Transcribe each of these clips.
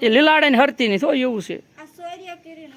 એ લીલાડે ને હરતી નહીં તો એવું છે. આ સોર્ય કરીને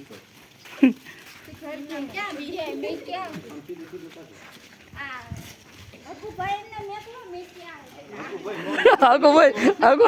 આગો ભાઈ આગો